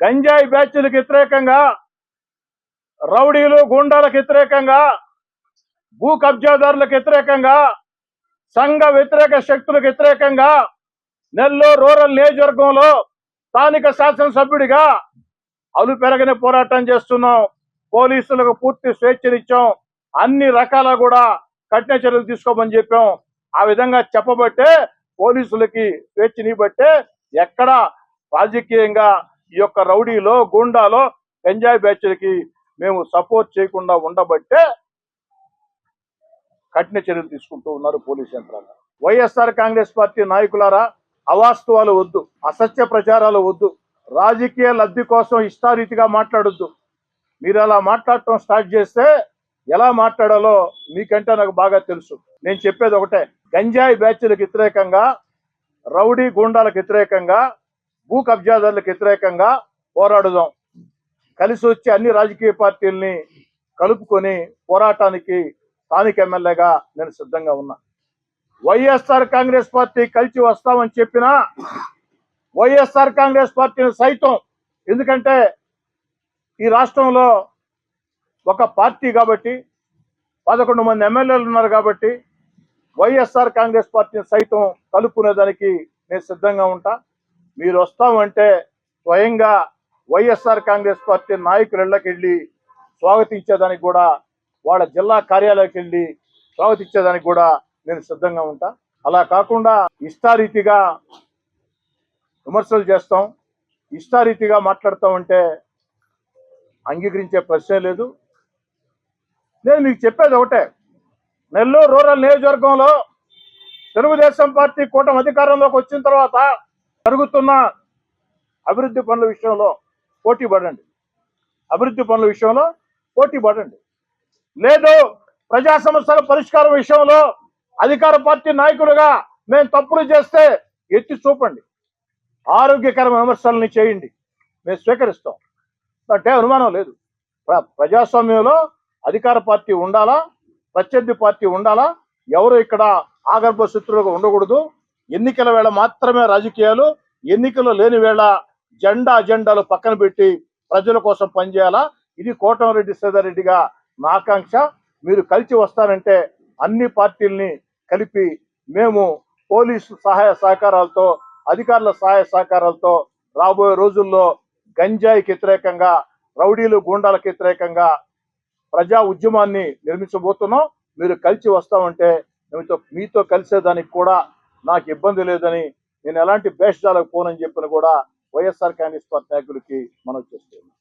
గంజాయి బ్యాచ్లకు వ్యతిరేకంగా రౌడీలు గుండాలకు వ్యతిరేకంగా భూ కబ్జాదారులకు వ్యతిరేకంగా సంఘ వ్యతిరేక శక్తులకు వ్యతిరేకంగా నెల్లూరు రూరల్ నియోజకవర్గంలో స్థానిక శాసనసభ్యుడిగా అలు పెరగని పోరాటం చేస్తున్నాం. పోలీసులకు పూర్తి స్వేచ్ఛనిచ్చాం. అన్ని రకాల కూడా కఠిన చర్యలు తీసుకోమని చెప్పాం. ఆ విధంగా చెప్పబట్టే పోలీసులకి స్వేచ్ఛనిబట్టే ఎక్కడ రాజకీయంగా ఈ యొక్క రౌడీలో గూండాలో గంజాయి బ్యాచ్లకి మేము సపోర్ట్ చేయకుండా ఉండబట్టే కఠిన చర్యలు తీసుకుంటూ ఉన్నారు పోలీస్ యంత్రాంగం. వైఎస్ఆర్ కాంగ్రెస్ పార్టీ నాయకులారా అవాస్తవాలు వద్దు అసత్య ప్రచారాలు వద్దు రాజకీయ లబ్ధి కోసం ఇష్టారీతిగా మాట్లాడొద్దు. మీరు అలా మాట్లాడటం స్టార్ట్ చేస్తే ఎలా మాట్లాడాలో మీకంటే నాకు బాగా తెలుసు. నేను చెప్పేది ఒకటే గంజాయి బ్యాచ్లకు వ్యతిరేకంగా రౌడీ గూండాలకు వ్యతిరేకంగా భూ కబ్జాదారులకు వ్యతిరేకంగా పోరాడుదాం. కలిసి వచ్చి అన్ని రాజకీయ పార్టీల్ని కలుపుకొని పోరాటానికి స్థానిక ఎమ్మెల్యేగా నేను సిద్ధంగా ఉన్నా. వైఎస్ఆర్ కాంగ్రెస్ పార్టీ కలిసి వస్తామని చెప్పినా వైఎస్ఆర్ కాంగ్రెస్ పార్టీని సైతం. ఎందుకంటే ఈ రాష్ట్రంలో ఒక పార్టీ కాబట్టి పదకొండు మంది ఎమ్మెల్యేలు ఉన్నారు కాబట్టి వైఎస్ఆర్ కాంగ్రెస్ పార్టీని సైతం కలుపుకునేదానికి నేను సిద్ధంగా ఉంటా. మీరు వస్తామంటే స్వయంగా వైఎస్ఆర్ కాంగ్రెస్ పార్టీ నాయకులు ఇళ్ళకి వెళ్ళి స్వాగతించేదానికి కూడా వాళ్ళ జిల్లా కార్యాలయానికి వెళ్ళి స్వాగతించేదానికి కూడా నేను సిద్ధంగా ఉంటా. అలా కాకుండా ఇష్టారీతిగా విమర్శలు చేస్తాం. ఇష్టారీతిగా మాట్లాడతామంటే అంగీకరించే ప్రశ్నే లేదు. నేను మీకు చెప్పేది ఒకటే. నెల్లూరు రూరల్ నియోజకవర్గంలో తెలుగుదేశం పార్టీ కూటమి అధికారంలోకి వచ్చిన తర్వాత జరుగుతున్న అభివృద్ధి పనుల విషయంలో పోటీ పడండి. అభివృద్ధి పనుల విషయంలో పోటీ పడండి. లేదు ప్రజా సమస్యల పరిష్కారం విషయంలో అధికార పార్టీ నాయకులుగా మేము తప్పులు చేస్తే ఎత్తి చూపండి. ఆరోగ్యకరమైన విమర్శల్ని చేయండి. మేము స్వీకరిస్తాం. అంటే అనుమానం లేదు. ప్ర- ప్రజాస్వామ్యంలో అధికార పార్టీ ఉండాలా? ప్రత్యర్థి పార్టీ ఉండాలా? ఎవరు ఇక్కడ ఆగర్భ శత్రువులుగా ఉండకూడదు? ఎన్నికల వేళ మాత్రమే రాజకీయాలు ఎన్నికలు లేని వేళ జెండా అజెండాలు పక్కన పెట్టి ప్రజల కోసం పనిచేయాలా? ఇది కోటమిరెడ్డి శ్రీధర్రెడ్డిగా నా ఆకాంక్ష. మీరు కలిసి వస్తారంటే అన్ని పార్టీల్ని కలిపి మేము పోలీసు సహాయ సహకారాలతో అధికారుల సహాయ సహకారాలతో రాబోయే రోజుల్లో గంజాయికి వ్యతిరేకంగా రౌడీలు గూండాలకు వ్యతిరేకంగా ప్రజా ఉద్యమాన్ని నిర్మించబోతున్నాం. మీరు కలిసి వస్తామంటే మీతో మీతో కలిసేదానికి కూడా నాకు ఇబ్బంది లేదని నేను ఎలాంటి భేషజాలకు పోనని చెప్పిన కూడా వైఎస్ఆర్ కాంగ్రెస్ పార్టీ నాయకులకి మనం చేస్తున్నాం